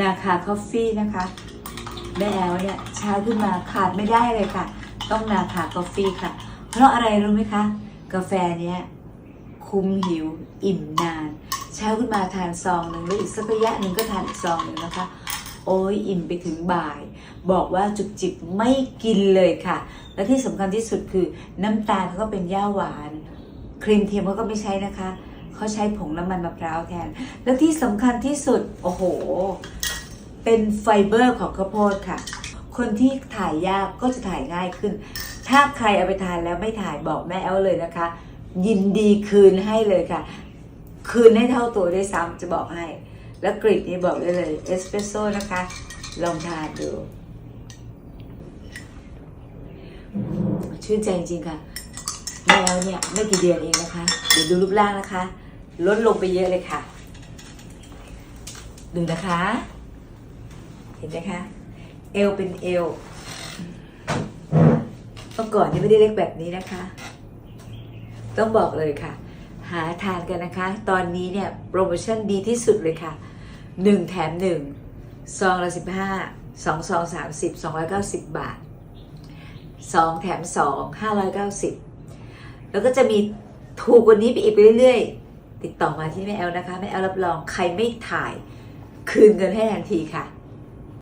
นาคาคอฟฟี่นะคะแม่แอลเนี่ยเช้าขึ้นมาขาดไม่ได้เลยค่ะ ต้องนาคากาแฟค่ะ เพราะอะไรรู้ไหมคะ กาแฟเนี้ยคุมหิวอิ่มนาน เช้าขึ้นมาทานซองหนึ่งแล้วอีกสักระยะหนึ่งก็ทานอีกซองหนึ่งนะคะ โอ้ยอิ่มไปถึงบ่าย บอกว่าจุกจิบไม่กินเลยค่ะ และที่สำคัญที่สุดคือน้ำตาลเขาก็เป็นย่าหวาน ครีมเทียมเขาก็ไม่ใช้นะคะ เขาใช้ผงน้ำมันมะพร้าวแทน แล้วที่สำคัญที่สุด โอ้โห เป็นไฟเบอร์ของข้าวโพดค่ะ คนที่ถ่ายยากก็จะถ่ายง่ายขึ้น ถ้าใครเอาไปทานแล้วไม่ถ่ายบอกแม่แอลเลยนะคะ ยินดีคืนให้เลยค่ะ คืนให้เท่าตัวได้วยซ้ำจะบอกให้ แล้วกรีดนี้บอกได้เลยเอสเปรสโซ่นะคะ ลองทานดูชื่นใจจริงค่ะแมวเนี่ยไม่กี่เดือนเองนะคะ เดี๋ยวดูรูปร่างนะคะ ลดลงไปเยอะเลยค่ะ ดูนะคะ เห็นไหมคะ เอวเป็นเอวเมื่อก่อนนี่ไม่ได้เล็กแบบนี้นะคะ ต้องบอกเลยค่ะ หาทานกันนะคะ ตอนนี้เนี่ยโปรโมชั่นดีที่สุดเลยค่ะ 1 แถม 1 ซองละ 15 2 ซอง 30 290 บาท 2 แถม 2 590 แล้วก็จะมีถูกกว่านี้ไปอีกไปเรื่อยๆ ติดต่อมาที่แม่แอลนะคะแม่แอลรับรองใครไม่ถ่าย คืนเงินให้ทันทีค่ะ